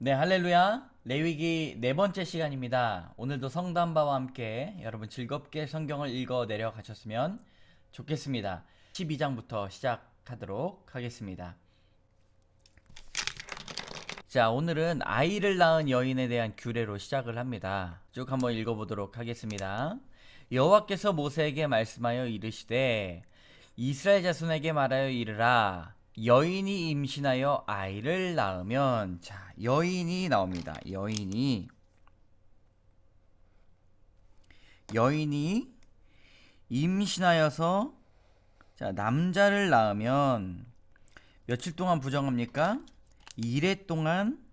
네, 할렐루야. 레위기 네 번째 시간입니다. 오늘도 성담바와 함께 여러분 즐겁게 성경을 읽어 내려 가셨으면 좋겠습니다. 12장부터 시작하도록 하겠습니다. 자, 오늘은 아이를 낳은 여인에 대한 규례로 시작을 합니다. 쭉 한번 읽어 보도록 하겠습니다. 여호와께서 모세에게 말씀하여 이르시되 이스라엘 자손에게 말하여 이르라 여인이 임신하여 아이를 낳으면 자 여인이 나옵니다. 여인이 여인이 임신하여서 자 남자를 낳으면 며칠 동안 부정합니까? 2회 동안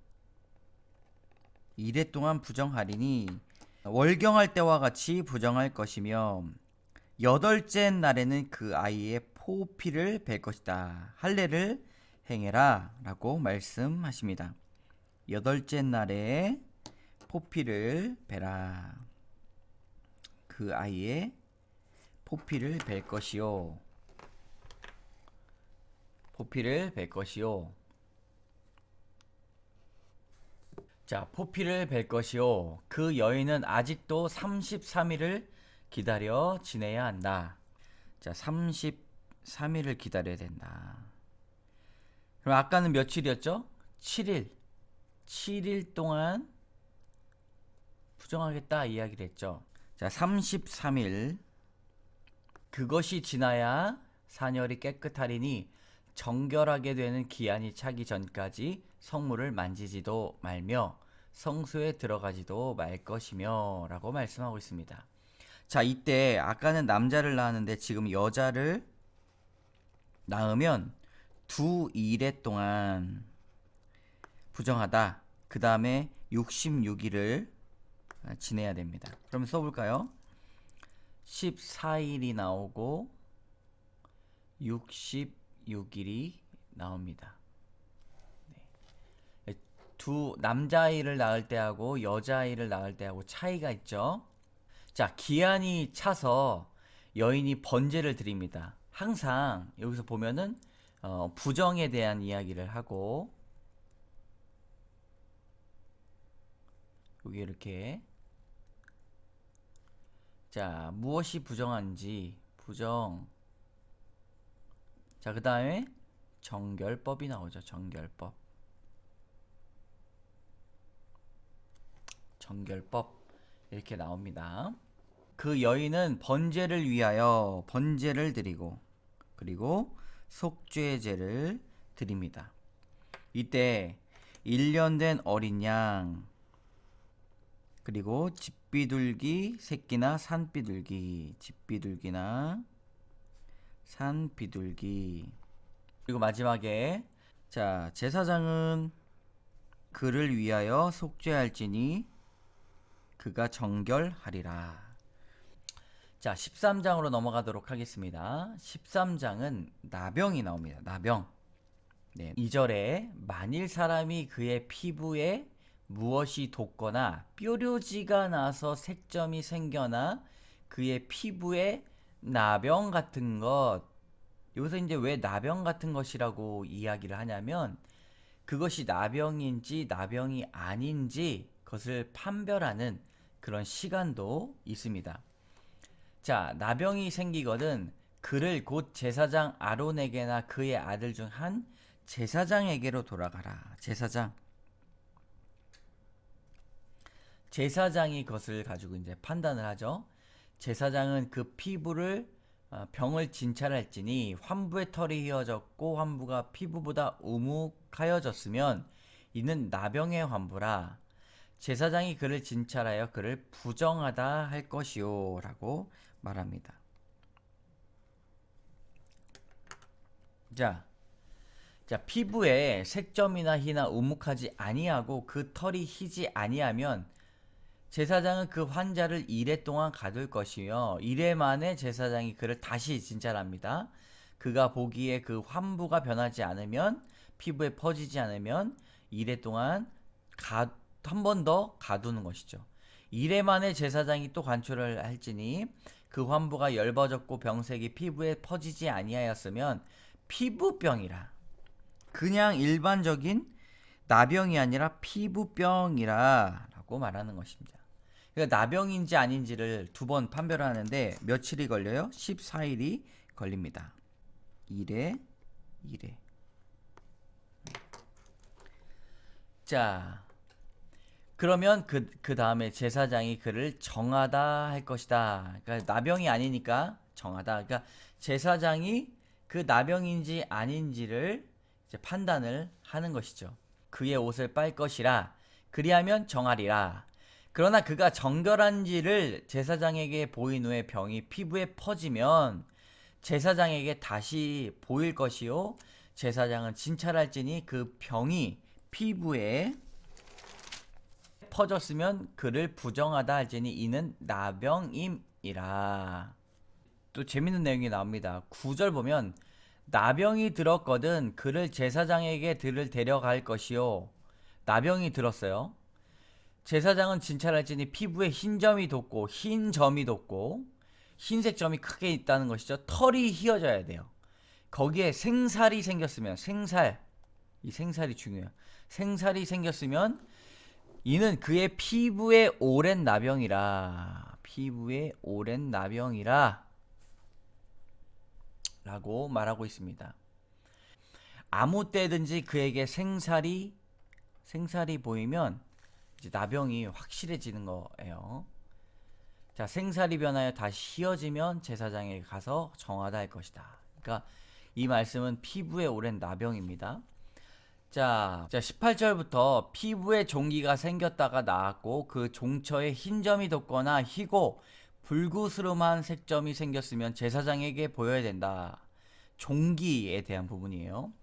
2회 동안 부정하리니 월경할 때와 같이 부정할 것이며 여덟째 날에는 그 아이의 포피를 벨 것이다. 할례를 행해라 라고 말씀하십니다. 여덟째 날에 포피를 베라. 그 아이의 포피를 벨 것이요. 포피를 벨 것이요. 자, 포피를 벨 것이요. 그 여인은 아직도 33일을 기다려 지내야 한다. 자, 33 일을 기다려야 된다. 그럼 아까는 며칠이었죠? 7일. 7일 동안 부정하겠다 이야기를 했죠. 자, 33일. 그것이 지나야 사녀리 깨끗하리니 정결하게 되는 기한이 차기 전까지 성물을 만지지도 말며 성소에 들어가지도 말 것이며 라고 말씀하고 있습니다. 자, 이때 아까는 남자를 낳았는데 지금 여자를 낳으면 두 일해 동안 부정하다. 그 다음에 66일을 지내야 됩니다. 그럼 써볼까요? 14일이 나오고 66일이 나옵니다. 네. 두 남자아이를 낳을 때하고 여자아이를 낳을 때하고 차이가 있죠. 자, 기한이 차서 여인이 번제를 드립니다. 항상 여기서 보면은 어, 부정에 대한 이야기를 하고 여기 이렇게. 자 무엇이 부정한지 부정. 자 그 다음에 정결법이 나오죠 정결법. 정결법. 이렇게 나옵니다. 그 여인은 번제를 위하여 번제를 드리고 그리고 속죄제를 드립니다. 이때 1년 된 어린 양 그리고 집비둘기 새끼나 산비둘기 집비둘기나 산비둘기 그리고 마지막에 자 제사장은 그를 위하여 속죄할지니 그가 정결하리라. 자, 13장으로 넘어가도록 하겠습니다. 13장은 나병이 나옵니다. 나병. 네. 2절에 만일 사람이 그의 피부에 무엇이 돋거나 뾰루지가 나서 색점이 생겨나 그의 피부에 나병 같은 것 여기서 이제 왜 나병 같은 것이라고 이야기를 하냐면 그것이 나병인지 나병이 아닌지 그것을 판별하는 그런 시간도 있습니다. 자, 나병이 생기거든 그를 곧 제사장 아론에게나 그의 아들 중 한 제사장에게로 돌아가라. 제사장. 제사장이 그것을 가지고 이제 판단을 하죠. 제사장은 그 피부를 어, 병을 진찰할지니 환부의 털이 휘어졌고 환부가 피부보다 우묵하여졌으면 이는 나병의 환부라 제사장이 그를 진찰하여 그를 부정하다 할 것이요 라고 말합니다. 자, 자 피부에 색점이나 희나 우묵하지 아니하고 그 털이 희지 아니하면 제사장은 그 환자를 이래 동안 가둘 것이며 이래 만에 제사장이 그를 다시 진찰합니다. 그가 보기에 그 환부가 변하지 않으면 피부에 퍼지지 않으면 이래 동안 한 번 더 가두는 것이죠. 이래 만에 제사장이 또 관초를 할지니 그 환부가 열버졌고 병색이 피부에 퍼지지 아니하였으면 피부병이라. 그냥 일반적인 나병이 아니라 피부병이라라고 말하는 것입니다. 그러니까 나병인지 아닌지를 두 번 판별하는데 며칠이 걸려요? 14일이 걸립니다. 1회, 1회. 자, 그러면 그, 그 다음에 제사장이 그를 정하다 할 것이다. 그러니까 나병이 아니니까 정하다. 그러니까 제사장이 그 나병인지 아닌지를 이제 판단을 하는 것이죠. 그의 옷을 빨 것이라. 그리하면 정하리라. 그러나 그가 정결한지를 제사장에게 보인 후에 병이 피부에 퍼지면 제사장에게 다시 보일 것이요. 제사장은 진찰할지니 그 병이 피부에 퍼졌으면 그를 부정하다 할지니 이는 나병임이라. 또 재밌는 내용이 나옵니다. 9절 보면 나병이 들었거든 그를 제사장에게 들을 데려갈 것이요. 나병이 들었어요. 제사장은 진찰할지니 피부에 흰 점이 돋고 흰 점이 돋고 흰색 점이 크게 있다는 것이죠. 털이 휘어져야 돼요. 거기에 생살이 생겼으면 생살 이 생살이 중요해요. 생살이 생겼으면 이는 그의 피부에 오랜 나병이라 피부에 오랜 나병이라 라고 말하고 있습니다. 아무 때든지 그에게 생살이 생살이 보이면 이제 나병이 확실해지는 거예요. 자, 생살이 변하여 다시 휘어지면 제사장에게 가서 정하다 할 것이다. 그러니까 이 말씀은 피부에 오랜 나병입니다. 자, 자 18절부터 피부에 종기가 생겼다가 나았고 그 종처에 흰 점이 돋거나 희고 불구스름한 색점이 생겼으면 제사장에게 보여야 된다. 종기에 대한 부분이에요.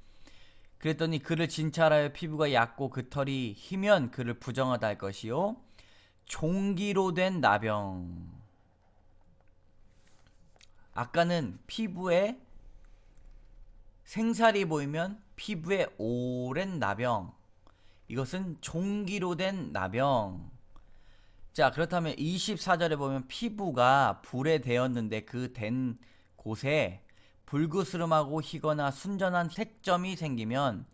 그랬더니 그를 진찰하여 피부가 얕고 그 털이 희면 그를 부정하다 할 것이요. 종기로 된 나병. 아까는 피부에 생살이 보이면 피부에 오랜 나병. 이것은 종기로 된 나병. 자, 그렇다면 24절에 보면 피부가 불에 대었는데 그 된 곳에 불그스름하고 희거나 순전한 색점이 생기면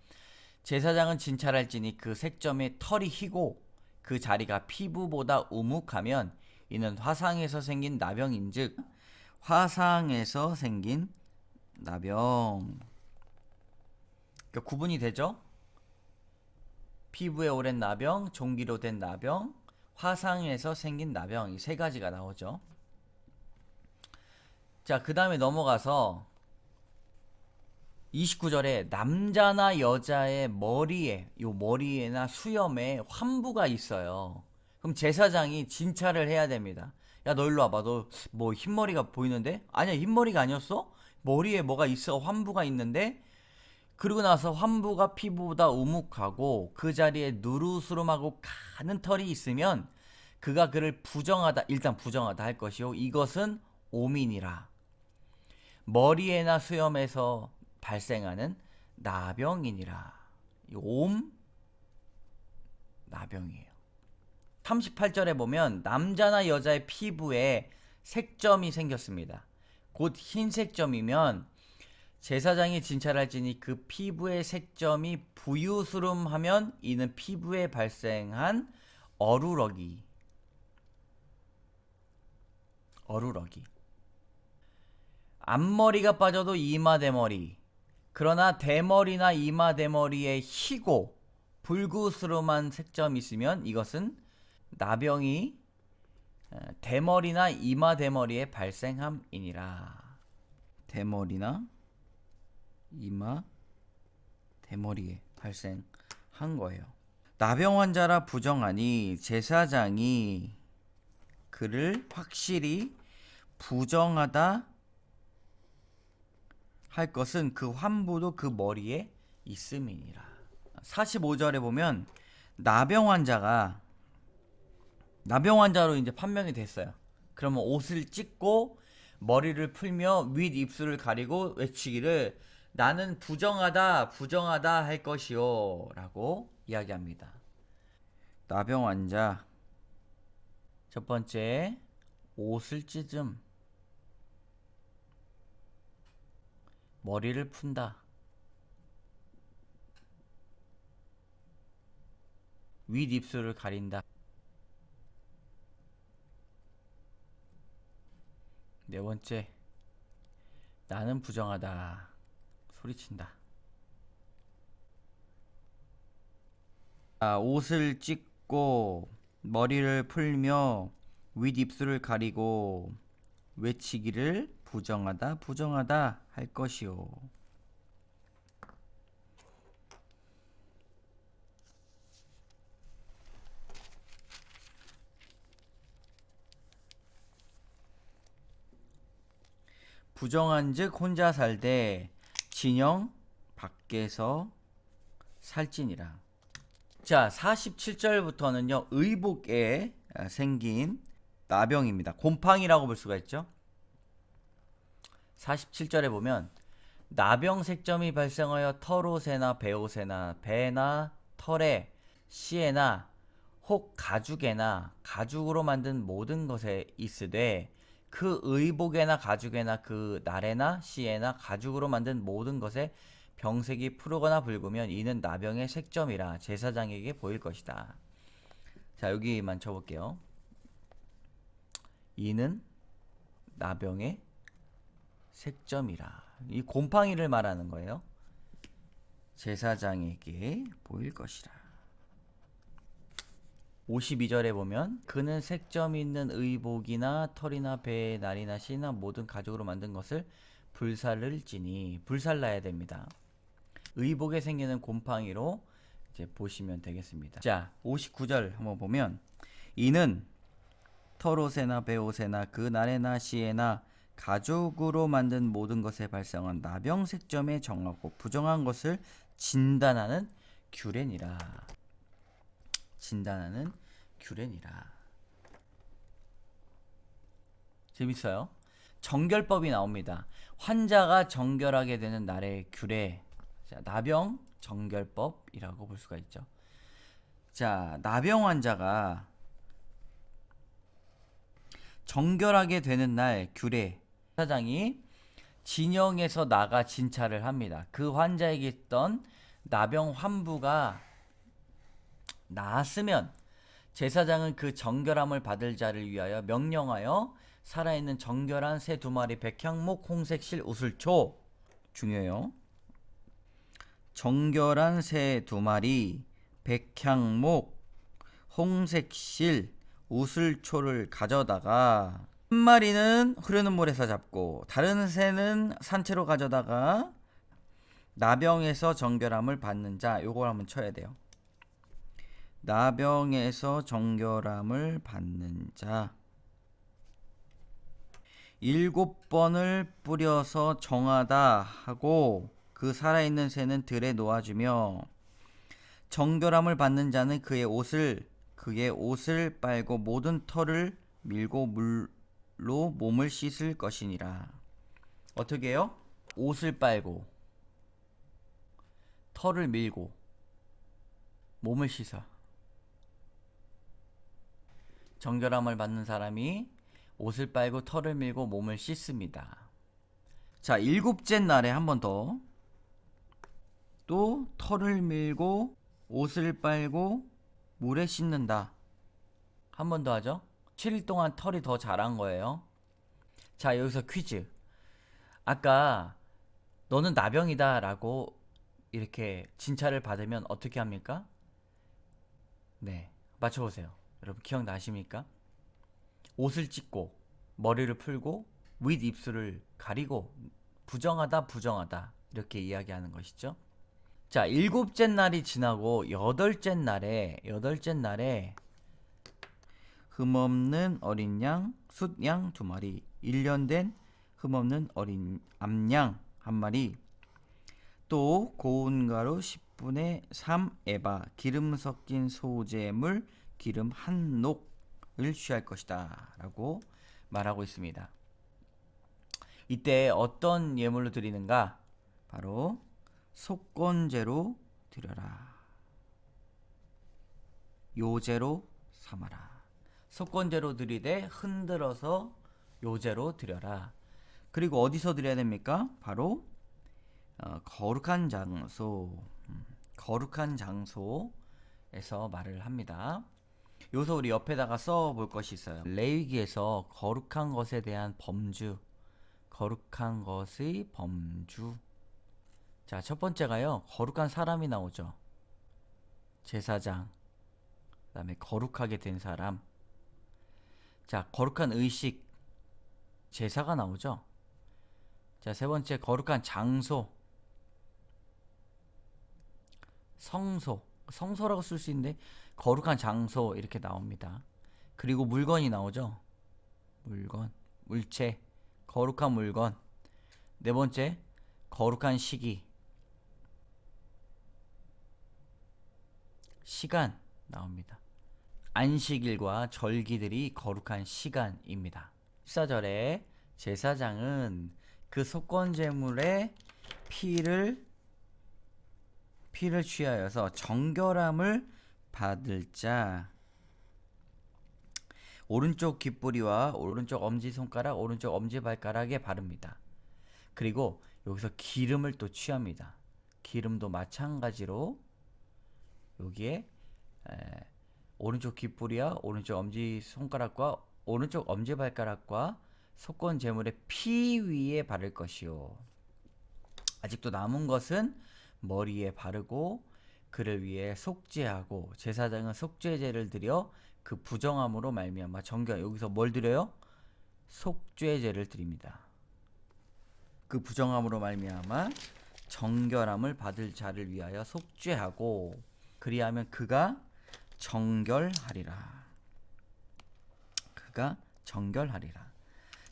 제사장은 진찰할지니 그 색점에 털이 희고 그 자리가 피부보다 우묵하면 이는 화상에서 생긴 나병인즉 화상에서 생긴 나병. 그러니까 구분이 되죠? 피부에 오랜 나병, 종기로 된 나병, 화상에서 생긴 나병 이 세 가지가 나오죠. 자, 그 다음에 넘어가서 29절에 남자나 여자의 머리에 요 머리에나 수염에 환부가 있어요. 그럼 제사장이 진찰을 해야 됩니다. 야 너 일로 와봐. 너 뭐 흰머리가 보이는데? 아니야 흰머리가 아니었어? 머리에 뭐가 있어 환부가 있는데 그러고 나서 환부가 피부보다 우묵하고 그 자리에 누르스름하고 가는 털이 있으면 그가 그를 부정하다 일단 부정하다 할 것이요. 이것은 오민이라. 머리에나 수염에서 발생하는 나병이니라. 옴 나병이에요. 38절에 보면 남자나 여자의 피부에 색점이 생겼습니다. 곧 흰색점이면 제사장이 진찰할지니 그 피부의 색점이 부유스름하면 이는 피부에 발생한 어루러기. 어루러기. 앞머리가 빠져도 이마 대머리. 그러나 대머리나 이마 대머리에 희고 불구스름한 색점이 있으면 이것은 나병이 대머리나 이마 대머리에 발생함이니라. 대머리나 이마, 대머리에 발생한 거예요. 나병 환자라 부정하니 제사장이 그를 확실히 부정하다 할 것은 그 환부도 그 머리에 있음이니라. 45절에 보면 나병 환자가 나병 환자로 이제 판명이 됐어요. 그러면 옷을 찢고 머리를 풀며 윗 입술을 가리고 외치기를 나는 부정하다, 부정하다 할 것이요. 라고 이야기합니다. 나병 환자. 첫 번째, 옷을 찢음. 머리를 푼다. 윗입술을 가린다. 네 번째, 나는 부정하다. 소리친다. 아, 옷을 찢고 머리를 풀며 윗입술을 가리고 외치기를 부정하다 부정하다 할 것이요. 부정한즉 혼자 살되 진영 밖에서 살지니라. 자, 47절부터는요. 의복에 생긴 나병입니다. 곰팡이라고 볼 수가 있죠. 47절에 보면 나병 색점이 발생하여 털옷에나 배옷에나 배나 털에 씨에나 혹 가죽에나 가죽으로 만든 모든 것에 있으되 그 의복에나 가죽에나 그 날에나 씨에나 가죽으로 만든 모든 것에 병색이 푸르거나 붉으면 이는 나병의 색점이라 제사장에게 보일 것이다. 자 여기만 쳐볼게요. 이는 나병의 색점이라. 이 곰팡이를 말하는 거예요. 제사장에게 보일 것이라. 52절에 보면 그는 색점 있는 의복이나 털이나 배에 날이나 씨나 모든 가죽으로 만든 것을 불살을지니 불살라야 됩니다. 의복에 생기는 곰팡이로 이제 보시면 되겠습니다. 자, 59절 한번 보면 이는 털옷에나 배옷에나 그 날에나 시에나 가죽으로 만든 모든 것에 발생한 나병 색점에 정하고 부정한 것을 진단하는 규례니라. 진단하는 규례니라. 재밌어요? 정결법이 나옵니다. 환자가 정결하게 되는 날의 규례. 자, 나병 정결법이라고 볼 수가 있죠. 자, 나병 환자가 정결하게 되는 날 규례 사장이 진영에서 나가 진찰을 합니다. 그 환자에게 있던 나병 환부가 나았으면 제사장은 그 정결함을 받을 자를 위하여 명령하여 살아있는 정결한 새 두 마리 백향목 홍색실 우슬초 중요해요. 정결한 새 두 마리 백향목 홍색실 우슬초를 가져다가 한 마리는 흐르는 물에서 잡고 다른 새는 산채로 가져다가 나병에서 정결함을 받는 자 요걸 한번 쳐야 돼요. 나병에서 정결함을 받는 자 일곱 번을 뿌려서 정하다 하고 그 살아있는 새는 들에 놓아주며 정결함을 받는 자는 그의 옷을 그의 옷을 빨고 모든 털을 밀고 물로 몸을 씻을 것이니라. 어떻게 해요? 옷을 빨고 털을 밀고 몸을 씻어. 정결함을 받는 사람이 옷을 빨고 털을 밀고 몸을 씻습니다. 자, 일곱째 날에 한 번 더. 또 털을 밀고 옷을 빨고 물에 씻는다. 한 번 더 하죠. 7일 동안 털이 더 자란 거예요. 자, 여기서 퀴즈. 아까 너는 나병이다 라고 이렇게 진찰을 받으면 어떻게 합니까? 네. 맞춰보세요. 여러분 기억나십니까? 옷을 찢고 머리를 풀고 윗 입술을 가리고 부정하다 부정하다 이렇게 이야기하는 것이죠. 자 일곱째 날이 지나고 여덟째 날에 여덟째 날에 흠없는 어린 양, 숫양 두 마리, 1년 된 흠없는 어린 암양 한 마리, 또 고운 가루 10분의 3 에바, 기름 섞인 소재물 기름 한 녹을 취할 것이다 라고 말하고 있습니다. 이때 어떤 예물로 드리는가? 바로 속건제로 드려라. 요제로 삼아라. 속건제로 드리되 흔들어서 요제로 드려라. 그리고 어디서 드려야 됩니까? 바로 어, 거룩한 장소, 음, 거룩한 장소 에서 말을 합니다. 여기서 우리 옆에다가 써볼 것이 있어요. 레위기에서 거룩한 것에 대한 범주, 거룩한 것의 범주. 자, 첫 번째가요. 거룩한 사람이 나오죠. 제사장. 그다음에 거룩하게 된 사람. 자, 거룩한 의식. 제사가 나오죠. 자, 세 번째 거룩한 장소. 성소. 성소라고 쓸 수 있는데 거룩한 장소 이렇게 나옵니다. 그리고 물건이 나오죠. 물건, 물체, 거룩한 물건. 네 번째, 거룩한 시기. 시간 나옵니다. 안식일과 절기들이 거룩한 시간입니다. 14절에 제사장은 그 속건 제물의 피를 피를 취하여서 정결함을 받을 자 오른쪽 귓뿌리와 오른쪽 엄지 손가락, 오른쪽 엄지 발가락에 바릅니다. 그리고 여기서 기름을 또 취합니다. 기름도 마찬가지로 여기에 에, 오른쪽 귓뿌리와 오른쪽 엄지 손가락과 오른쪽 엄지 발가락과 속건 제물의 피 위에 바를 것이요. 아직도 남은 것은 머리에 바르고 그를 위해 속죄하고 제사장은 속죄제를 드려 그 부정함으로 말미암아 정결 여기서 뭘 드려요? 속죄제를 드립니다. 그 부정함으로 말미암아 정결함을 받을 자를 위하여 속죄하고 그리하면 그가 정결하리라. 그가 정결하리라.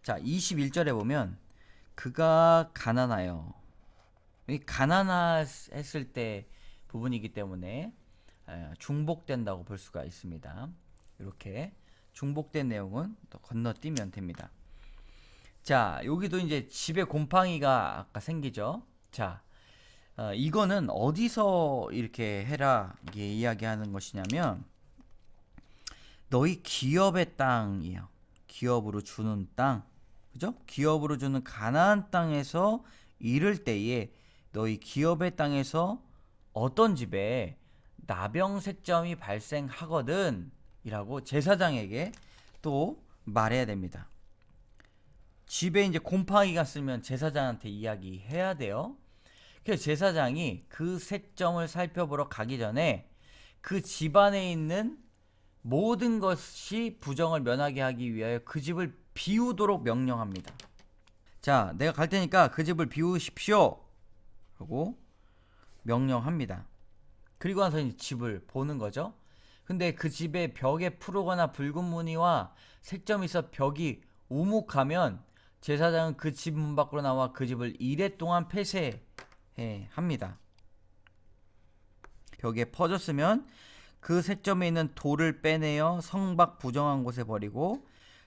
자, 21절에 보면 그가 가난하여 이 가난했을 때 부분이기 때문에 에, 중복된다고 볼 수가 있습니다. 이렇게 중복된 내용은 또 건너뛰면 됩니다. 자, 여기도 이제 집에 곰팡이가 아까 생기죠. 자, 어, 이거는 어디서 이렇게 해라 이게 이야기하는 것이냐면 너희 기업의 땅이에요. 기업으로 주는 땅, 그죠? 기업으로 주는 가나안 땅에서 이를 때에 너희 기업의 땅에서 어떤 집에 나병색점이 발생하거든 이라고 제사장에게 또 말해야 됩니다. 집에 이제 곰팡이가 쓰면 제사장한테 이야기해야 돼요. 그래서 제사장이 그 색점을 살펴보러 가기 전에 그 집안에 있는 모든 것이 부정을 면하게 하기 위하여 그 집을 비우도록 명령합니다. 자, 내가 갈 테니까 그 집을 비우십시오. 하고 명령합니다. 그리고 나서 이제 집을 보는 거죠. 근데 그 집에 벽에 푸르거나 붉은 무늬와 색점이 있어 벽이 우묵하면 제사장은 그 집 문 밖으로 나와 그 집을 이래 동안 폐쇄해 합니다. 벽에 퍼졌으면 그 색점에 있는 돌을 빼내어 성박 부정한 곳에 버리고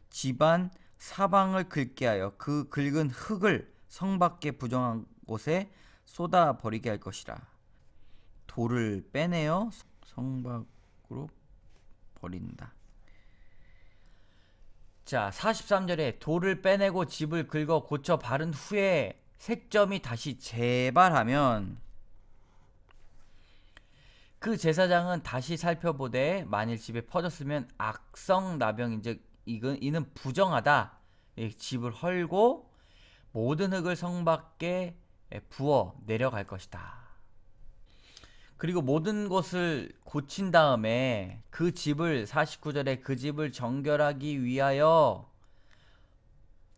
집안 사방을 긁게 하여 그 긁은 흙을 성밖에 부정한 곳에 쏟아 버리게 할 것이라. 돌을 빼내어 성 밖으로 버린다. 자, 43절에 돌을 빼내고 집을 긁어 고쳐 바른 후에 색점이 다시 재발하면 그 제사장은 다시 살펴보되 만일 집에 퍼졌으면 악성 나병인즉 이건 이는 부정하다. 집을 헐고 모든 흙을 성 밖에 부어 내려갈 것이다. 그리고 모든 것을 고친 다음에 그 집을 49절에 그 집을 정결하기 위하여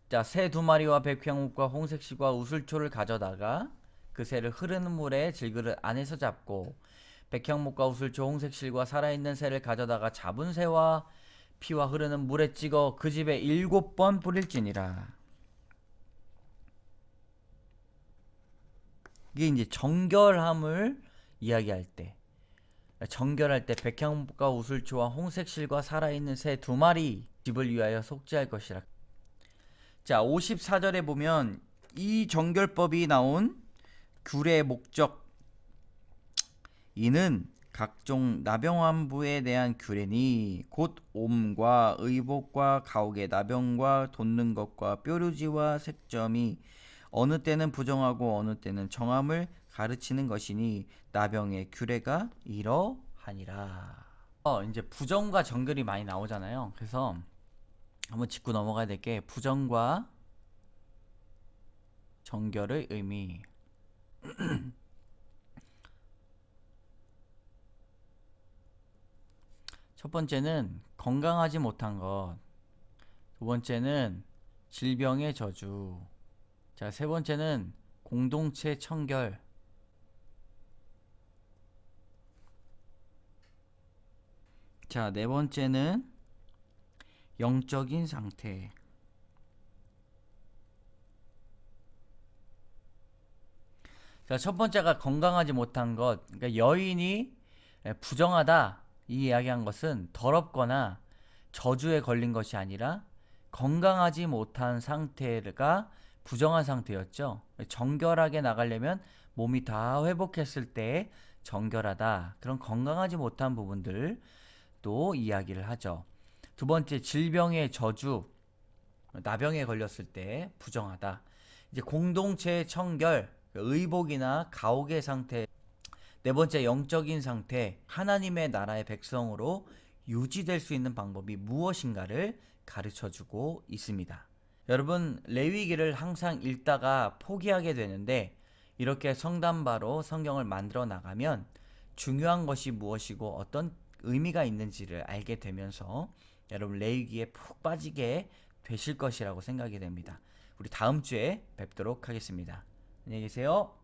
자, 새 두 마리와 백향목과 홍색실과 우슬초를 가져다가 그 새를 흐르는 물에 질그릇 안에서 잡고 백향목과 우슬초 홍색실과 살아있는 새를 가져다가 잡은 새와 피와 흐르는 물에 찍어 그 집에 일곱 번 뿌릴지니라. 이게 이제 정결함을 이야기할 때 정결할 때 백향목과 우슬초와 홍색실과 살아있는 새 두 마리 집을 위하여 속죄할 것이라. 자, 54절에 보면 이 정결법이 나온 귤의 목적 이는 각종 나병환부에 대한 규례니 곧 옴과 의복과 가옥의 나병과 돋는 것과 뾰루지와 색점이 어느 때는 부정하고 어느 때는 정함을 가르치는 것이니 나병의 규례가 이러하니라. 하니라. 어, 이제 부정과 정결이 많이 나오잖아요. 그래서 한번 짚고 넘어가야 될 게 부정과 정결의 의미. 첫 번째는 건강하지 못한 것. 두 번째는 질병의 저주. 자, 세 번째는 공동체 청결. 자, 네 번째는 영적인 상태. 자, 첫 번째가 건강하지 못한 것. 그러니까 여인이 부정하다 이 이야기한 것은 더럽거나 저주에 걸린 것이 아니라 건강하지 못한 상태가 부정한 상태였죠. 정결하게 나가려면 몸이 다 회복했을 때 정결하다. 그런 건강하지 못한 부분들도 이야기를 하죠. 두 번째 질병의 저주 나병에 걸렸을 때 부정하다. 이제 공동체의 청결, 의복이나 가옥의 상태. 네 번째 영적인 상태, 하나님의 나라의 백성으로 유지될 수 있는 방법이 무엇인가를 가르쳐 주고 있습니다. 여러분, 레위기를 항상 읽다가 포기하게 되는데 이렇게 성담바로 성경을 만들어 나가면 중요한 것이 무엇이고 어떤 의미가 있는지를 알게 되면서 여러분 레위기에 푹 빠지게 되실 것이라고 생각이 됩니다. 우리 다음 주에 뵙도록 하겠습니다. 안녕히 계세요.